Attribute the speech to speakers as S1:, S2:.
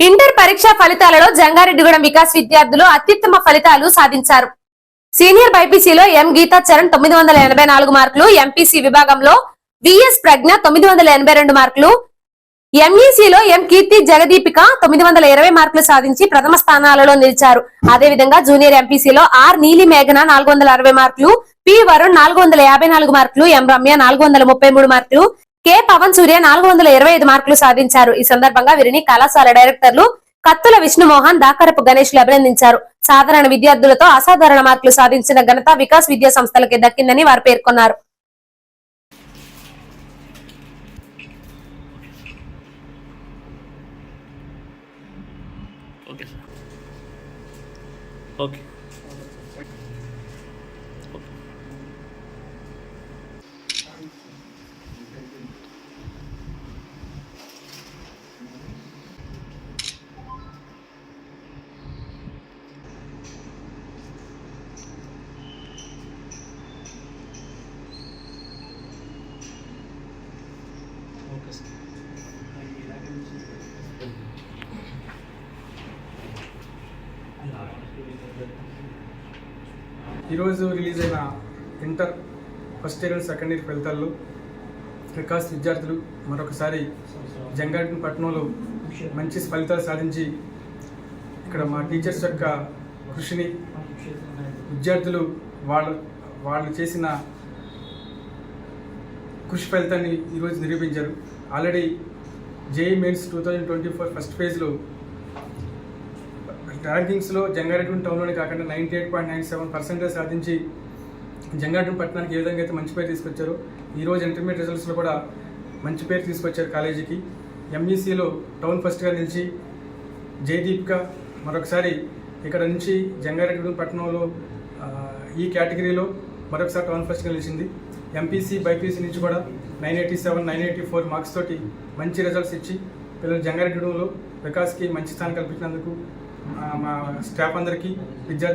S1: Inter పరీక్షా ఫలితాలలో జంగారెడ్డిగూడెం వికాస్ విద్యార్థులు అత్యుత్తమ ఫలితాలు సాధించారు. సీనియర్ బైపీసీలో ఎం గీతా చరణ్ తొమ్మిది వందల ఎనభై నాలుగు మార్కులు ఎంపీసీ విభాగంలో విఎస్ ప్రజ్ఞ తొమ్మిది వందల ఎనభై రెండు మార్కులు ఎంఈసీలో ఎం కీర్తి జగదీపిక తొమ్మిది వందల ఇరవై మార్కులు సాధించి ప్రథమ స్థానాలలో నిలిచారు. అదేవిధంగా జూనియర్ ఎంపీసీలో ఆర్ నీలి మేఘన నాలుగు వందల అరవై మార్కులు పి వరుణ్ నాలుగు వందల యాభై నాలుగు మార్కులు ఎం రమ్య నాలుగు వందల ముప్పై మూడు మార్కులు కె. పవన్ సూర్య నాలుగు వందల ఇరవై ఐదు మార్కులు సాధించారు. ఈ సందర్భంగా వీరిని కళాశాల డైరెక్టర్లు కత్తుల విష్ణుమోహన్ దాకరపు గణేష్లు అభినందించారు. సాధారణ విద్యార్థులతో అసాధారణ మార్కులు సాధించిన ఘనత వికాస్ విద్యా సంస్థలకి దక్కిందని వారు పేర్కొన్నారు.
S2: ఓకే
S3: ఈరోజు రిలీజ్ అయిన inter first year and second year ఫలితాల్లో ప్రకాశ్ విద్యార్థులు మరొకసారి జంగారెడ్డి పట్టణంలో మంచి ఫలితాలు సాధించి ఇక్కడ మా టీచర్స్ యొక్క కృషిని విద్యార్థులు వాళ్ళు వాళ్ళు చేసిన కృషి ఫలితాన్ని ఈరోజు నిరూపించారు. Already JEE mains two thousand twenty four first ఫేజ్లో ర్యాంకింగ్స్లో జంగారెడ్డి టౌన్లోనే కాకుండా ninety eight point nine seven percentage సాధించి జంగారెడ్డి పట్టణానికి ఏ విధంగా అయితే మంచి పేరు తీసుకొచ్చారో ఈరోజు ఇంటర్మీడియట్ రిజల్ట్స్లో కూడా మంచి పేరు తీసుకొచ్చారు కాలేజీకి. ఎంఈసీలో టౌన్ ఫస్ట్గా నిలిచి జయదీపిక మరొకసారి ఇక్కడ నుంచి జంగారెడ్డి పట్టణంలో ఈ కేటగిరీలో మరొకసారి టౌన్ ఫస్ట్గా నిలిచింది. ఎంపీసీ బైపీసీ నుంచి కూడా nine eighty seven nine eighty four marks తోటి మంచి రిజల్ట్స్ ఇచ్చి పిల్లలు జంగారెడ్డిలో వికాస్కి మంచి స్థానం కల్పించినందుకు మా స్టాఫ్ అందరికీ విద్యార్థి